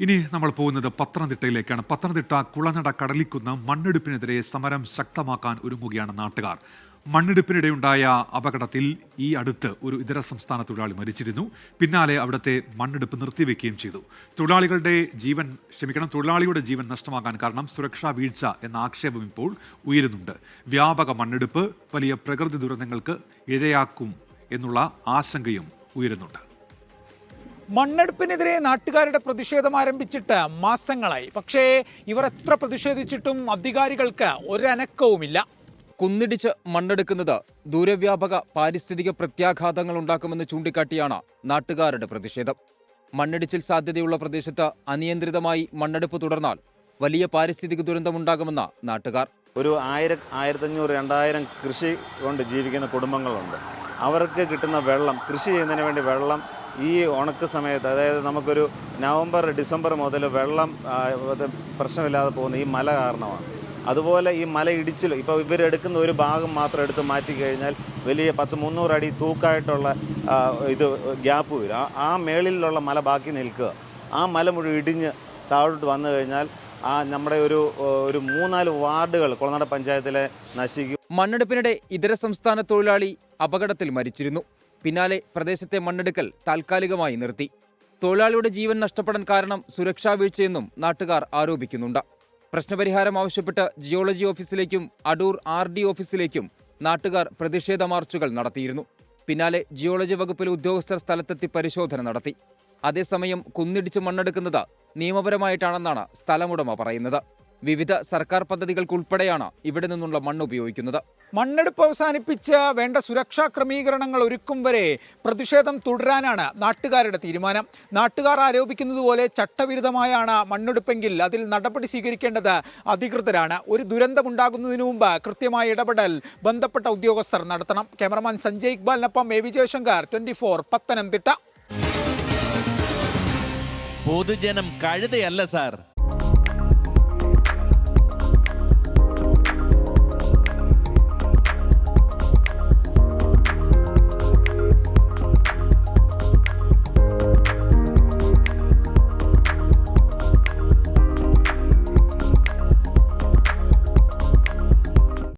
ഇനി നമ്മൾ പോകുന്നത് പത്തനംതിട്ടയിലേക്കാണ്. പത്തനംതിട്ട കുളനട കടലിക്കുന്ന മണ്ണെടുപ്പിനെതിരെ സമരം ശക്തമാക്കാൻ ഒരുങ്ങുകയാണ് നാട്ടുകാർ. മണ്ണെടുപ്പിനിടെയുണ്ടായ അപകടത്തിൽ ഈ അടുത്ത് ഒരു ഇതര സംസ്ഥാന തൊഴിലാളി മരിച്ചിരുന്നു. പിന്നാലെ അവിടുത്തെ മണ്ണെടുപ്പ് നിർത്തിവെക്കുകയും ചെയ്തു. തൊഴിലാളികളുടെ ജീവൻ ക്ഷമിക്കണം തൊഴിലാളിയുടെ ജീവൻ നഷ്ടമാകാൻ കാരണം സുരക്ഷാ വീഴ്ച എന്ന ആക്ഷേപം ഇപ്പോൾ ഉയരുന്നുണ്ട്. വ്യാപക മണ്ണെടുപ്പ് വലിയ പ്രകൃതി ദുരന്തങ്ങൾക്ക് ഇരയാക്കും എന്നുള്ള ആശങ്കയും ഉയരുന്നുണ്ട്. മണ്ണെടുപ്പിനെതിരെ നാട്ടുകാരുടെ പ്രതിഷേധം ആരംഭിച്ചിട്ട് മാസങ്ങളായി. പക്ഷേ ഇവർ എത്ര പ്രതിഷേധിച്ചിട്ടും അധികാരികൾക്ക് ഒരനക്കവുമില്ല. കുന്നിടിച്ച് മണ്ണെടുക്കുന്നത് ദൂരവ്യാപക പാരിസ്ഥിതിക പ്രത്യാഘാതങ്ങൾ ഉണ്ടാക്കുമെന്ന് ചൂണ്ടിക്കാട്ടിയാണ് നാട്ടുകാരുടെ പ്രതിഷേധം. മണ്ണിടിച്ചിൽ സാധ്യതയുള്ള പ്രദേശത്ത് അനിയന്ത്രിതമായി മണ്ണെടുപ്പ് തുടർന്നാൽ വലിയ പാരിസ്ഥിതിക ദുരന്തമുണ്ടാകുമെന്ന നാട്ടുകാർ. ഒരു ആയിരം ആയിരത്തഞ്ഞൂറ് രണ്ടായിരം കൃഷി കൊണ്ട് ജീവിക്കുന്ന കുടുംബങ്ങളുണ്ട്. അവർക്ക് കിട്ടുന്ന വെള്ളം കൃഷി ചെയ്യുന്നതിന് വേണ്ടി വെള്ളം ഈ ഉണക്ക് സമയത്ത് അതായത് നമുക്കൊരു നവംബർ ഡിസംബർ മുതൽ വെള്ളം പ്രശ്നമില്ലാതെ പോകുന്ന ഈ മല കാരണമാണ്. അതുപോലെ ഈ മല ഇടിച്ചിൽ ഇപ്പോൾ ഇവരെടുക്കുന്ന ഒരു ഭാഗം മാത്രം എടുത്ത് മാറ്റി കഴിഞ്ഞാൽ വലിയ പത്ത് മുന്നൂറ് അടി തൂക്കായിട്ടുള്ള ഇത് ഗ്യാപ്പ് വരും. ആ- മേളിലുള്ള മല ബാക്കി നിൽക്കുക. ആ മല മുഴുവൻ ഇടിഞ്ഞ് താഴോട്ട് വന്നു കഴിഞ്ഞാൽ ആ നമ്മുടെ ഒരു ഒരു മൂന്നാൽ വാർഡുകൾ കുളനാട് പഞ്ചായത്തിലെ നശിക്കും. മണ്ണെടുപ്പിനിടെ ഇതര സംസ്ഥാന തൊഴിലാളി അപകടത്തിൽ മരിച്ചിരുന്നു. പിന്നാലെ പ്രദേശത്തെ മണ്ണെടുക്കൽ താൽക്കാലികമായി നിർത്തി. തൊഴിലാളിയുടെ ജീവൻ നഷ്ടപ്പെടാൻ കാരണം സുരക്ഷാ വീഴ്ചയെന്നും നാട്ടുകാർ ആരോപിക്കുന്നുണ്ട്. പ്രശ്നപരിഹാരം ആവശ്യപ്പെട്ട് ജിയോളജി ഓഫീസിലേക്കും അടൂർ ആർ ഡി ഓഫീസിലേക്കും നാട്ടുകാർ പ്രതിഷേധ മാർച്ചുകൾ നടത്തിയിരുന്നു. പിന്നാലെ ജിയോളജി വകുപ്പിലെ ഉദ്യോഗസ്ഥർ സ്ഥലത്തെത്തി പരിശോധന നടത്തി. അതേസമയം കുന്നിടിച്ച് മണ്ണെടുക്കുന്നത് നിയമപരമായിട്ടാണെന്നാണ് സ്ഥലമുടമ പറയുന്നത്. വിവിധ സർക്കാർ പദ്ധതികൾക്കുൾപ്പെടെയാണ് ഇവിടെ നിന്നുള്ള മണ്ണ് ഉപയോഗിക്കുന്നത്. മണ്ണെടുപ്പ് അവസാനിപ്പിച്ച് വേണ്ട സുരക്ഷാ ക്രമീകരണങ്ങൾ ഒരുക്കും വരെ പ്രതിഷേധം തുടരാനാണ് നാട്ടുകാരുടെ തീരുമാനം. നാട്ടുകാർ ആരോപിക്കുന്നത് പോലെ ചട്ടവിരുദ്ധമായാണ് മണ്ണെടുപ്പെങ്കിൽ അതിൽ നടപടി സ്വീകരിക്കേണ്ടത് അധികൃതരാണ്. ഒരു ദുരന്തമുണ്ടാകുന്നതിന് മുമ്പ് കൃത്യമായ ഇടപെടൽ ബന്ധപ്പെട്ട ഉദ്യോഗസ്ഥർ നടത്തണം. Cameraman Sanjay ഇക്ബാലിനൊപ്പം A V Jayashankar twenty four Pathanamthitta. പൊതുജനം കഴുതയല്ല സാർ.